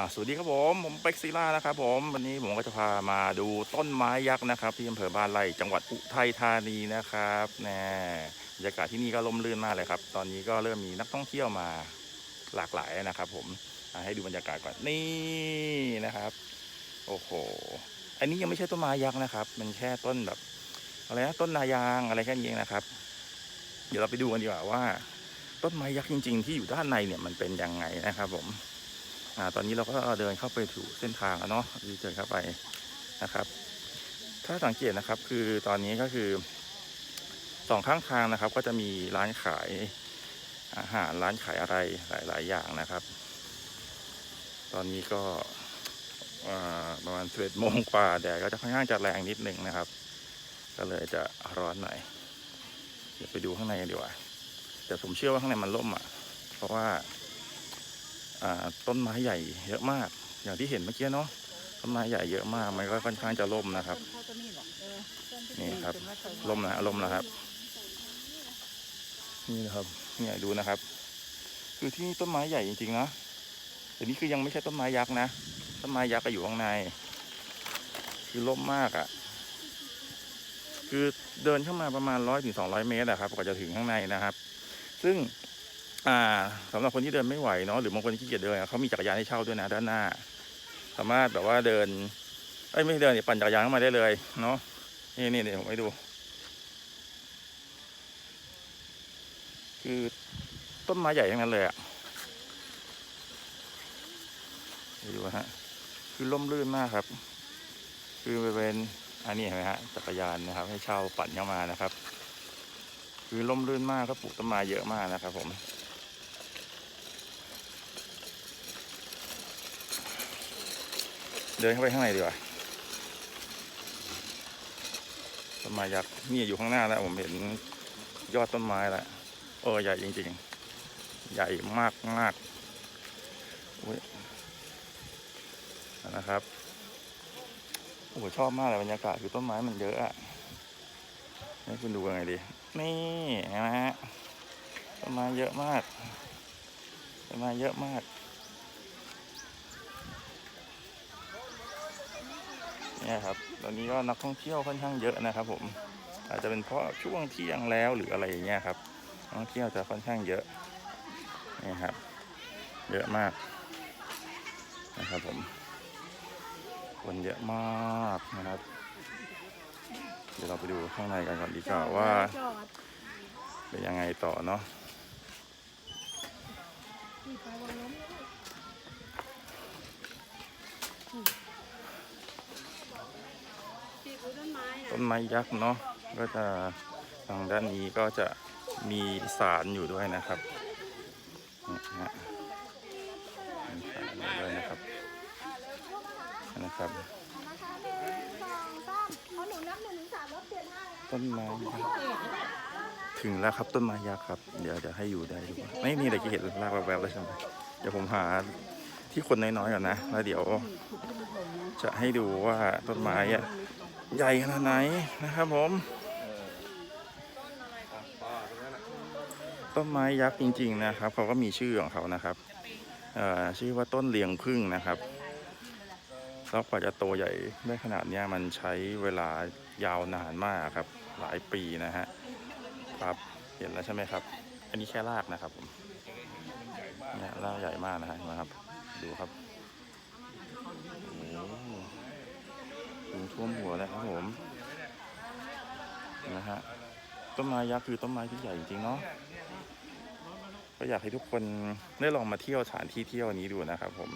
่าสวัสดีครับผมผมเป็กซิล่านะครับผมวันนี้ผมก็จะพามาดูต้นไม้ยักษ์นะครับ ที่อำเภอบ้านไร่จังหวัดอุทัยธานีนะครับแน่บรรยากาศที่นี่ก็ร่มรื่นมากเลยครับ ตอนนี้ก็เริ่มมีนักท่องเที่ยวมาหลากหลายนะครับ ผมให้ดูบรรยากาศก่อนนี่นะครับ โอ้โห อันนี้ยังไม่ใช่ต้นไม้ยักษ์นะครับ มันแค่ต้นแบบอะไรนะต้นนายางอะไรแค่นี้เองนะครับ เดี๋ยวเราไปดูกันดีกว่าว่า ต้นไม้ยักษ์จริง ๆ ที่อยู่ด้านในเนี่ยมันเป็นยังไงนะครับ ผม อ่าตอนนี้เราก็เดินเข้าไปถูเส้นทางแล้วเนาะที่เดินเข้าไปนะครับ ถ้าสังเกตนะครับคือตอนนี้ก็คือสองข้างทางนะครับ ก็จะมีร้านขายอาหารร้านขายอะไรหลาย ๆ อย่างนะครับ ตอนนี้ก็ประมาณสิบเอ็ดโมงกว่าแดดก็จะค่อนข้างจะแรงนิดนึงนะครับ ก็เลยจะร้อนหน่อยเดี๋ยวไปดูข้างในกันดีกว่าแต่ผมเชื่อว่าข้างในมันร่มอะ เพราะว่า ต้นไม้ใหญ่เยอะมาก อย่างที่เห็นเมื่อกี้เนาะต้นไม้ใหญ่เยอะมากมันก็ค่อนข้างจะร่มนะครับ นี่ครับเป็นว่าต้มนะร่มนะครับ นี่นะครับเนี่ยดูนะครับ คือที่นี่ต้นไม้ใหญ่จริงๆนะแต่นี่คือยังไม่ใช่ต้นไม้ยักษ์นะต้นไม้ยักษ์ก็อยู่ข้างใน คือร่มมากอะ่ะ คือเดินเข้ามาประมาณร้อยถึงสองร้อยเมตรอะครับกว่าจะถึงข้างในนะครับ ซึ่ง อ่าสำหรับคนที่เดินไม่ไหวเนาะหรือบางคนขี้เกียจเดินเขามีจักรยานให้เช่าด้วยนะด้านหน้า สามารถแบบว่าเดินเอ้ไม่เดินเนี่ยปั่นจักรยานเข้ามาได้เลยเนาะนี่นี่นี่ผมให้ดู คือต้นไม้ใหญ่ทั้งนั้นเลยอะดูฮะคือร่มรื่นมากครับ คือบริเวณอันนี้เห็นไหมฮะจักรยานนะครับ ให้เช่าปั่นเข้ามานะครับ คือร่มรื่นมากก็ปลูกต้นไม้เยอะมากนะครับผม เดินเข้าไปข้างในดีกว่าต้นไม้ยักษ์นี่อยู่ข้างหน้าแล้วผมเห็นยอดต้นไม้แล้วเออใหญ่จริง ๆ ใหญ่มากมากอุ๊ยนะครับโอ้โหชอบมากเลยบรรยากาศคือต้นไม้มันเยอะอะให้คุณดูยังไงดี นี่เห็นไหมฮะต้นไม้เยอะมากต้นไม้เยอะมาก เนี่ยครับ ตอนนี้ก็นักท่องเที่ยวค่อนข้างเยอะนะครับ ผม อาจจะเป็นเพราะช่วงเที่ยงแล้วหรืออะไรอย่างเงี้ยครับนักท่องเที่ยวจะค่อนข้างเยอะนี่ครับ เยอะมากนะครับผม คนเยอะมากนะครับ เดี๋ยวเราไปดูข้างในกันก่อนดีกว่าว่าเป็นยังไงต่อเนาะ ที่ไปวันล้มที่ปลูก ต้นไม้ยักษ์เนาะก็จะทางด้านนี้ก็จะมีสารอยู่ด้วยนะครับนี่ฮะมีสารอยู่ด้วยนะครับนะครับหนึ่งสองสามหนูนับหนึ่งถึงสามต้นไม้ถึงแล้วครับต้นไม้ยักษ์ครับ เดี๋ยวจะให้อยู่ได้ดูไม่มีอะไรจะเห็นลากแวบๆแล้วใช่ไหมเดี๋ยวผมหาที่คนน้อยๆก่อนนะแล้วเดี๋ยวจะให้ดูว่าต้นไม้อะ ใหญ่ขนาดไหนนะครับผมต้นไม้ยักษ์จริง ๆ นะครับเขาก็มีชื่อของเขานะครับชื่อว่าต้นเลียงพึ่งนะครับแล้วกว่าจะโตใหญ่ได้ขนาดนี้มันใช้เวลายาวนานมากครับ หลายปีนะฮะครับเห็นแล้วใช่ไหมครับ อันนี้แค่รากนะครับผมเนี่ยรากใหญ่มากนะฮะนไหมครับ ดูครับโอ้โหถึงท่วมหัวเลยครับผมนะฮะ ต้นไม้ยักษ์คือต้นไม้ที่ใหญ่จริงเนาะก็อยากให้ทุกคนได้ลองมาเที่ยวสถานที่เที่ยวนี้ดูนะครับ ผม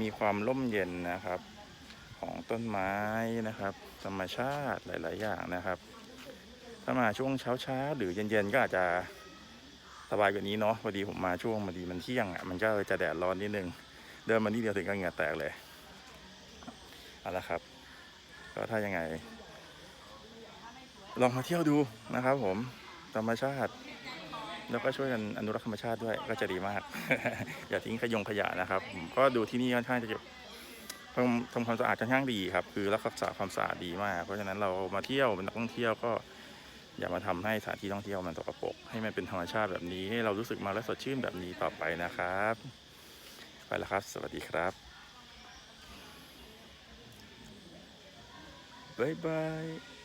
มีความร่มเย็นนะครับ ของต้นไม้นะครับ ธรรมชาติหลาย ๆ อย่างนะครับ ถ้ามาช่วงเช้าๆหรือเย็นๆก็อาจจะสบายกว่านี้เนาะพอดีผมมาช่วงพอดีมันเที่ยงอะมันก็จะแดดร้อนนิดนึง เดินมานี่เดียวถึงก็เหงื่อแตกเลยเอาละครับ ก็ถ้ายังไง ลองมาเที่ยวดูนะครับ ผมธรรมชาติ แล้วก็ช่วยกันอนุรักษ์ธรรมชาติด้วยก็จะดีมาก อย่าทิ้งขยงขยะนะครับผมก็ดูที่นี่ค่อนข้างจะเก็บทำทำความสะอาดค่อนข้างดีครับ คือรักษาความสะอาดดีมาก เพราะฉะนั้นเรามาเที่ยวเป็นนักท่องเที่ยวก็อย่ามาทำให้สถานที่ท่องเที่ยวมันสกปรกให้มันเป็นธรรมชาติแบบนี้ให้เรารู้สึกมาและสดชื่นแบบนี้ต่อไปนะครับ ไปแล้วครับ สวัสดีครับบ๊ายบาย